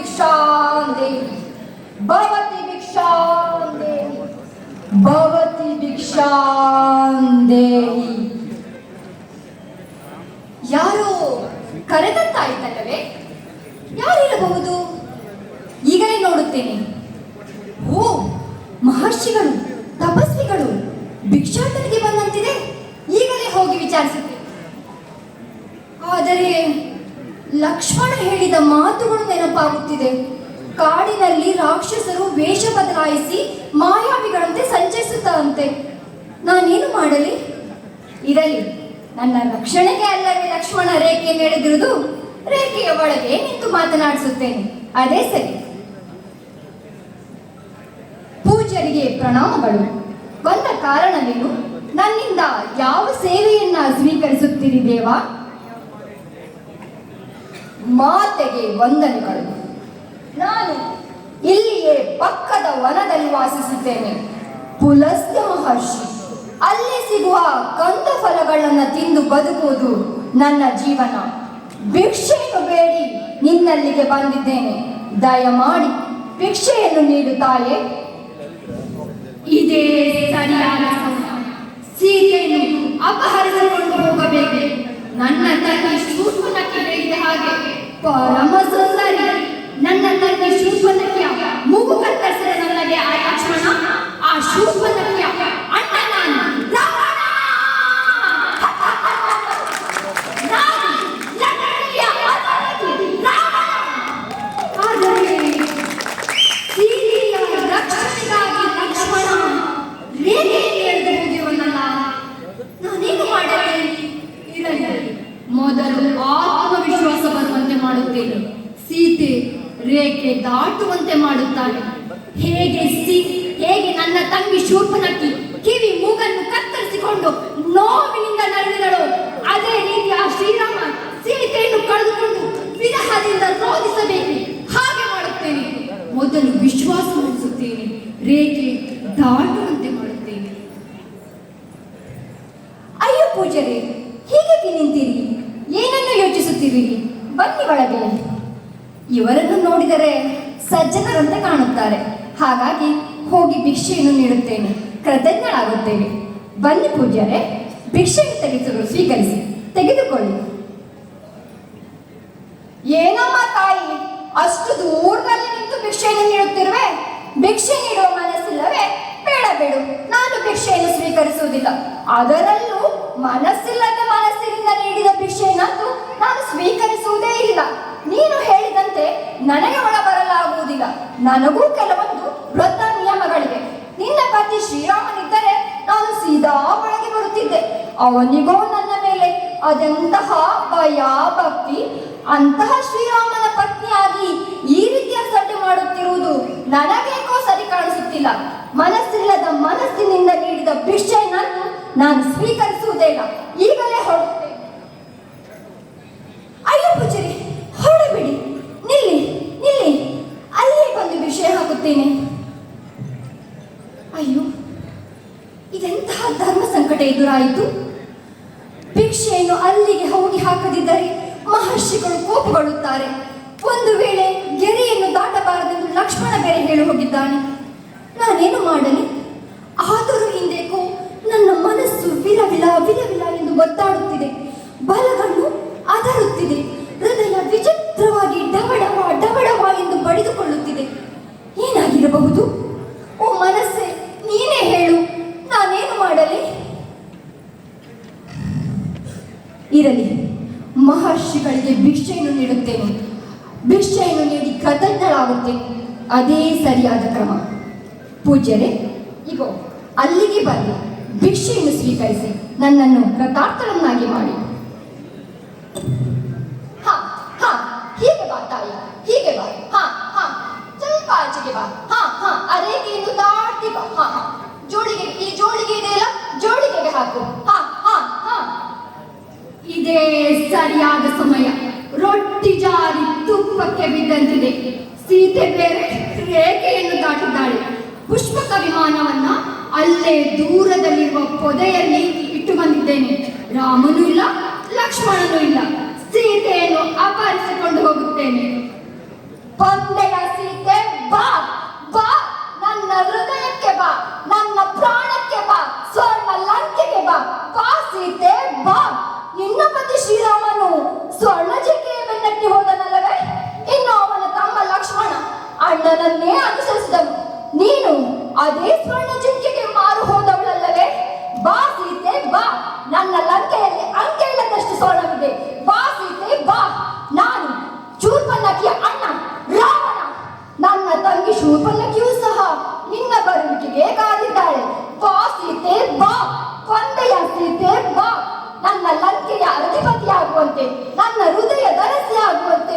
ಭಿಕ್ಷಾಂ ದೇಹಿ ಯಾರು ಭಿಕ್ಷಾಂ ದೇಹಿ ಯಾರೋ ಕರೆದಂತಾಯ್ತಲ್ಲವೇ? ಯಾರಿರಬಹುದು? ಈಗಲೇ ನೋಡುತ್ತೇನೆ. ಓ, ಮಹರ್ಷಿಗಳು, ತಪಸ್ವಿಗಳು ಭಿಕ್ಷಾಟನೆಗೆ ಬಂದಂತಿದೆ. ಈಗಲೇ ಹೋಗಿ ವಿಚಾರಿಸುತ್ತೇನೆ. ಆದರೆ ಲಕ್ಷ್ಮಣ ಹೇಳಿದ ಮಾತುಗಳು ನೆನಪಾಗುತ್ತಿದೆ. ಕಾಡಿನಲ್ಲಿ ರಾಕ್ಷಸರು ವೇಷ ಬದಲಾಯಿಸಿ ಮಾಯಾವಿಗಳಂತೆ ಸಂಚರಿಸುತ್ತಂತೆ. ನಾನೇನು ಮಾಡಲಿ? ಇರಲಿ, ನನ್ನ ರಕ್ಷಣೆಗೆ ಅಲ್ಲವೇ ಲಕ್ಷ್ಮಣ ರೇಖೆ ನಡೆದಿರುವುದು ರೇಖೆಯ ಒಳಗೆ ನಿಂತು ಮಾತನಾಡಿಸುತ್ತೇನೆ. ಅದೇ ಸರಿ. ಪೂಜರಿಗೆ ಪ್ರಣಾಮಗಳು. ಬಂದ ಕಾರಣವೇನು? ನನ್ನಿಂದ ಯಾವ ಸೇವೆಯನ್ನ ಸ್ವೀಕರಿಸುತ್ತೀರಿ ದೇವಾ? ಮಾತೆಗೆ ವಂದನೆಗಳು. ನಾನು ಇಲ್ಲಿಯೇ ಪಕ್ಕದ ವನದಲ್ಲಿ ವಾಸಿಸುತ್ತೇನೆ. ಪುಲಸ್ತ್ಯ ಮಹರ್ಷಿ, ಅಲ್ಲಿ ಸಿಗುವ ಕಂದ ಫಲಗಳನ್ನು ತಿಂದು ಬದುಕುವುದು ನನ್ನ ಜೀವನ. ಭಿಕ್ಷೆಯನ್ನು ಬೇಡಿ, ನಿನ್ನಲ್ಲಿಗೆ ಬಂದಿದ್ದೇನೆ. ದಯಮಾಡಿ ಭಿಕ್ಷೆಯನ್ನು ನೀಡು ತಾಯೇ. ಇದೇ ಸರಿಯಾದ ಸೀತೆಯನ್ನು ಅಪಹರಿಸಿಕೊಂಡು ಹೋಗಬೇಕು? ನನ್ನ ಹಾಗೆ ಪರಮ ಸುಂದರಿ ನನ್ನ ತಂಗಿ ಶೂರ್ಪನಕ್ಕಿಯ ಮೂಗು ಕತ್ತರಿಸಿದ ನನಗೆ ಆ ಲಕ್ಷ್ಮಣ ಆ ಶೂರ್ಪನಕ್ಕಿಯ ಅಣ್ಣ ನಾನು ರಾವಣ! ನಾನು ಲಂಕೆಯ ಅಧಿಪತಿ ರಾವಣ! ಆದರೆ ಸೀತೆಯ ರಕ್ಷಣೆಗಾಗಿ ಲಕ್ಷ್ಮಣ ರೇಖೆಯನ್ನು ಎಳೆದು ಹೋಗಿರುವನಲ್ಲ ನಾನೇನು ಮಾಡಲಿ ಇರಲಿ ಮೊದಲು ಆತ್ಮವಿಶ್ವಾಸ ಬರುವಂತೆ ಮಾಡುತ್ತೇನೆ ಸೀತೆ ರೇಖೆ ದಾಟುವಂತೆ ಮಾಡುತ್ತಾನೆ ಹೇಗೆ ಸಿ, ಹೇಗೆ ನನ್ನ ತಂಗಿ ಶೂರ್ಪನಕ್ಕಿ ಕಿವಿ ಮೂಗನ್ನು ಕತ್ತರಿಸಿಕೊಂಡು ನೋವಿನಿಂದ ನಡೆದಳು ಅದೇ ರೀತಿ ಆ ಶ್ರೀರಾಮ ಸೀತೆಯನ್ನು ಕಳೆದುಕೊಂಡು ವಿರಹದಿಂದ ರೋಧಿಸಬೇಕು? ಹಾಗೆ ಮಾಡುತ್ತೇನೆ. ಮೊದಲು ವಿಶ್ವಾಸ ಮೂಡಿಸುತ್ತೇನೆ, ರೇಖೆ ದಾಟುವಂತೆ ಮಾಡುತ್ತೇನೆ. ಅಯ್ಯೋ ಪೂಜರೇ, ಹೀಗೆ ನಿಂತೀರಿ. ಏನನ್ನು ಯೋಚಿಸುತ್ತೀರಿ? ಬನ್ನಿ ಒಳಗೆ. ಇವರನ್ನು ನೋಡಿದರೆ ಸಜ್ಜನರಂತೆ ಕಾಣುತ್ತಾರೆ. ಹಾಗಾಗಿ ಹೋಗಿ ಭಿಕ್ಷೆಯನ್ನು ನೀಡುತ್ತೇನೆ. ಕೃತಜ್ಞಳಾಗುತ್ತೇವೆ ಬನ್ನಿ ಪೂಜ್ಯರೇ, ಭಿಕ್ಷೆಯನ್ನು ತೆಗೆಸಲು ಸ್ವೀಕರಿಸಿ. ತೆಗೆದುಕೊಳ್ಳಿ. ಏನಮ್ಮ ತಾಯಿ, ಅಷ್ಟು ದೂರದಲ್ಲಿ ನಿಂತು ಭಿಕ್ಷೆಯನ್ನು ನೀಡುತ್ತಿರುವೆ? ಭಿಕ್ಷೆ ನೀಡುವ ಮನಸ್ಸಿಲ್ಲವೇ? ಬೇಡ ಬೇಡು. ನಾನು ಭಿಕ್ಷೆಯನ್ನು ಸ್ವೀಕರಿಸುವುದಿಲ್ಲ. ಅದರಲ್ಲೂ ಮನಸ್ಸಿಲ್ಲದ ಮನಸ್ಸಿನಿಂದ ನೀಡಿದ ಭಿಕ್ಷೆಯನ್ನಂತೂ ನಾನು ಸ್ವೀಕರಿಸುವುದೇ ಇಲ್ಲ ನೀನು ಹೇಳಿದಂತೆ ನನಗೆ ಒಳ ಬರಲಾಗುವುದಿಲ್ಲ ನನಗೂ ಕೆಲವೊಂದು ವೃತ್ತ ನಿಯಮಗಳಿವೆ. ನಿನ್ನ ಪತಿ ಶ್ರೀರಾಮನಿದ್ದರೆ ನಾನು ಸೀದಾ ಒಳಗೆ ಬರುತ್ತಿದ್ದೆ. ಅವನಿಗೋ ನನ್ನ ಮೇಲೆ ಅದೆಂತಹ ಭಯ ಭಕ್ತಿ ಅಂತಹ ಶ್ರೀರಾಮನ ಪತ್ನಿಯಾಗಿ ಈ ರೀತಿಯ ಸಡ್ಡು ಮಾಡುತ್ತಿರುವುದು ನನಗೇಕೋ ಸರಿ ಕಾಣಿಸುತ್ತಿಲ್ಲ. ಮನಸ್ಸಿಲ್ಲದ ಮನಸ್ಸಿನಿಂದ ನೀಡಿದ ಭಿಕ್ಷೆಯನ್ನು ನಾನು ಸ್ವೀಕರಿಸುವುದೇ ಇಲ್ಲ. ಈಗಲೇ ಹೊರಡುತ್ತೇನೆ ಎದುರಾಯಿತು ಭಿಕ್ಷೆಯನ್ನು ಅಲ್ಲಿಗೆ ಹೋಗಿ ಹಾಕದಿದ್ದರೆ ಮಹರ್ಷಿಗಳು ಕೋಪಗೊಳ್ಳುತ್ತಾರೆ. ಒಂದು ವೇಳೆ ಗೆರೆಯನ್ನು ದಾಟಬಾರದೆಂದು ಲಕ್ಷ್ಮಣ ಬೇರೆ ಹೇಳಿ ಹೋಗಿದ್ದಾನೆ. ನಾನೇನು ಮಾಡಲಿ? ಆದರೂ ಹಿಂದೇಕೋ ನನ್ನ ಮನಸ್ಸು ವಿಲವಿಲ ವಿಲವಿಲ ಎಂದು ಒದ್ದಾಡುತ್ತಿದೆ. ಬಲಗಣ್ಣು ಅದರುತ್ತಿದೆ ಹೃದಯ ವಿಚಿತ್ರವಾಗಿ ಡವಡವ ಡವಡವ ಎಂದು ಬಡಿದುಕೊಳ್ಳುತ್ತಿದೆ ಏನಾಗಿರಬಹುದು ಓ ಮನಸ್ಸೆ ನೀನೇ ಹೇಳು ನಾನೇನು ಮಾಡಲಿ ಇರಲಿ. ಮಹರ್ಷಿಗಳಿಗೆ ಭಿಕ್ಷೆಯನ್ನು ನೀಡುತ್ತೇನೆ. ಭಿಕ್ಷೆಯನ್ನು ನೀಡಿ ಕೃತಜ್ಞಳಾಗುತ್ತೇನೆ ಅದೇ ಸರಿಯಾದ ಕ್ರಮ. ಪೂಜ್ಯರೇ ಈಗ ಅಲ್ಲಿಗೆ ಬಂದು ಭಿಕ್ಷೆಯನ್ನು ಸ್ವೀಕರಿಸಿ ನನ್ನನ್ನು ಕೃತಾರ್ಥರನ್ನಾಗಿ ಮಾಡಿ. ಹೀಗೆ ಬಾ ತಾಯಿ, ಹೀಗೆ ಬಾ. ಹಾ ಹಾ ಸ್ವಲ್ಪ ಆಚೆಗೆ ಬಾ. ಇದೇ ಸರಿಯಾದ ಸಮಯ. ರೊಟ್ಟಿ ಜಾರಿ ತುಪ್ಪಕ್ಕೆ ಬಿದ್ದಂತಿದೆ. ಸೀತೆ ಬೇರೆ ರೇಖೆಯನ್ನು ದಾಟಿದ್ದಾಳೆ. ಪುಷ್ಪಕ ವಿಮಾನವನ್ನ ಅಲ್ಲೇ ದೂರದಲ್ಲಿರುವ ಪೊದೆಯಲ್ಲಿ ಇಟ್ಟು ಬಂದಿದ್ದೇನೆ. ರಾಮನೂ ಇಲ್ಲ, ಲಕ್ಷ್ಮಣನೂ ಇಲ್ಲ. ಸೀತೆಯನ್ನು ಅಪಹರಿಸಿಕೊಂಡು ಹೋಗುತ್ತೇನೆ. ಪಂದೆಯ ಸೀತೆ, ಬಾ ಬಾ, ನನ್ನ ಹೃದಯಕ್ಕೆ ಬಾ, ನನ್ನ ಪ್ರಾಣಕ್ಕೆ ಬಾ. ಶೂರ್ಪನಕಿಯೂ ಸಹ ನಿನ್ನ ಬರುವಿಕೆಗೆ ಕಾದಿದ್ದಾಳೆ. ಬಾ ಸೀತೆ, ಬಾ. ಕೊಂದೆಯ ಸೀತೆ, ಬಾ. ನನ್ನ ಲಂಕೆಯ ಅಧಿಪತಿಯಾಗುವಂತೆ, ನನ್ನ ಹೃದಯ ದರಸಿಯಾಗುವಂತೆ